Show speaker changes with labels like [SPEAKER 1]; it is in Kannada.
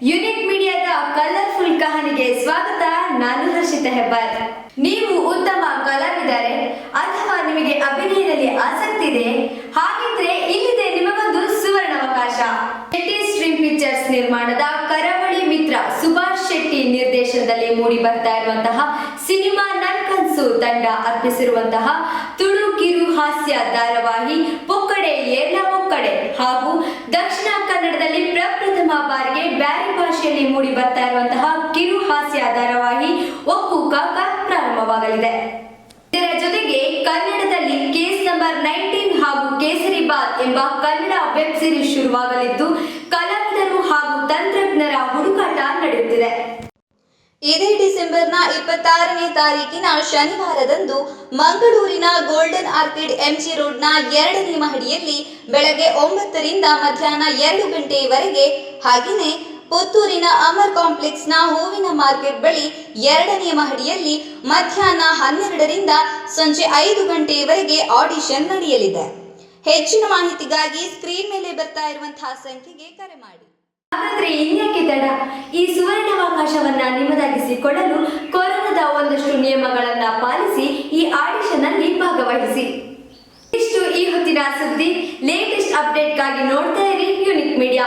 [SPEAKER 1] ಯುನಿಕ್ ಮೀಡಿಯಾದ ಕಲರ್ಫುಲ್ ಕಹಾನಿಗೆ ಸ್ವಾಗತ, ನಾನು ಹರ್ಷಿತಾ ಹೆಬ್ಬಾರ್. ನೀವು ಉತ್ತಮ ಕಲಾವಿದರೆ ಅಥವಾ ನಿಮಗೆ ಅಭಿನಯದಲ್ಲಿ ಆಸಕ್ತಿ ಇದೆ, ಹಾಗಿದ್ರೆ ಇಲ್ಲಿದೆ ನಿಮಗೊಂದು ಸುವರ್ಣಾವಕಾಶ. ಶೆಟ್ಟಿ ಸ್ಟ್ರೀಮ್ ಪಿಕ್ಚರ್ಸ್ ನಿರ್ಮಾಣದ ಕರಾವಳಿ ಮಿತ್ರ ಸುಭಾಷ್ ಶೆಟ್ಟಿ ನಿರ್ದೇಶನದಲ್ಲಿ ಮೂಡಿ ಬರ್ತಾ ಇರುವಂತಹ ಸಿನಿಮಾ ನನ್ ಕನ್ಸು ತಂಡ ಅರ್ಪಿಸಿರುವಂತಹ ತುಳು ಕಿರು ಹಾಸ್ಯ ಧಾರಾವಾಹಿ ಪೊಕ್ಕಡೆ ಏರ್ಲ ಪೊಕ್ಕಡೆ ಹಾಗೂ ದಕ್ಷಿಣ ಕನ್ನಡದಲ್ಲಿ ಪ್ರಪ್ರಥಮ ಬಾರಿಗೆ ಬ್ಯಾರಿ ಭಾಷೆಯಲ್ಲಿ ಮೂಡಿ ಬರ್ತಾ ಇರುವಂತಹ ಕಿರು ಹಾಸ್ಯ ಧಾರಾವಾಹಿ ಒಕ್ಕು ಕಾಕ ಪ್ರಾರಂಭವಾಗಲಿದೆ. ಇದರ ಜೊತೆಗೆ ಕನ್ನಡದಲ್ಲಿ ಕೇಸ್ ನಂಬರ್ ನೈನ್ಟೀನ್ ಹಾಗೂ ಕೇಸರಿ ಬಾತ್ ಎಂಬ ಕನ್ನಡ ವೆಬ್ ಸಿರೀಸ್ ಶುರುವಾಗಲಿದ್ದು, ಕಲಾವಿದರು ಹಾಗೂ ತಂತ್ರಜ್ಞರ ಹುಡುಕಾಟ ನಡೆಯುತ್ತಿದೆ.
[SPEAKER 2] ಇದೇ ಡಿಸೆಂಬರ್ನ ಇಪ್ಪತ್ತಾರನೇ ತಾರೀಕಿನ ಶನಿವಾರದಂದು ಮಂಗಳೂರಿನ ಗೋಲ್ಡನ್ ಆರ್ಕಿಡ್ ಎಂಜಿ ರೋಡ್ನ ಎರಡನೇ ಮಹಡಿಯಲ್ಲಿ ಬೆಳಗ್ಗೆ ಒಂಬತ್ತರಿಂದ ಮಧ್ಯಾಹ್ನ ಎರಡು ಗಂಟೆಯವರೆಗೆ ಹಾಗೆಯೇ ಪುತ್ತೂರಿನ ಅಮರ್ ಕಾಂಪ್ಲೆಕ್ಸ್ನ ಹೂವಿನ ಮಾರ್ಕೆಟ್ ಬಳಿ ಎರಡನೇ ಮಹಡಿಯಲ್ಲಿ ಮಧ್ಯಾಹ್ನ ಹನ್ನೆರಡರಿಂದ ಸಂಜೆ ಐದು ಗಂಟೆಯವರೆಗೆ ಆಡಿಷನ್ ನಡೆಯಲಿದೆ. ಹೆಚ್ಚಿನ ಮಾಹಿತಿಗಾಗಿ ಸ್ಕ್ರೀನ್ ಮೇಲೆ ಬರ್ತಾ ಇರುವಂತಹ ಸಂಖ್ಯೆಗೆ ಕರೆ ಮಾಡಿ.
[SPEAKER 1] ಹಾಗಾದ್ರೆ ಇನ್ಯಾಕೆ ತಡ? ಈ ಸುವರ್ಣಾವಕಾಶವನ್ನ ನಿಮ್ಮದಾಗಿಸಿಕೊಳ್ಳಲು ಕೊರೋನಾದ ಒಂದಷ್ಟು ನಿಯಮಗಳನ್ನ ಪಾಲಿಸಿ ಈ ಅಲ್ಲಿ ಭಾಗವಹಿಸಿ ಇಷ್ಟು ಈ ಹೊತ್ತಿನ ಸುದ್ದಿ. ಲೇಟೆಸ್ಟ್ ಅಪ್ಡೇಟ್ಗಾಗಿ ನೋಡ್ತಾ ಇರಿ ಯುನಿಕ್ ಮೀಡಿಯಾ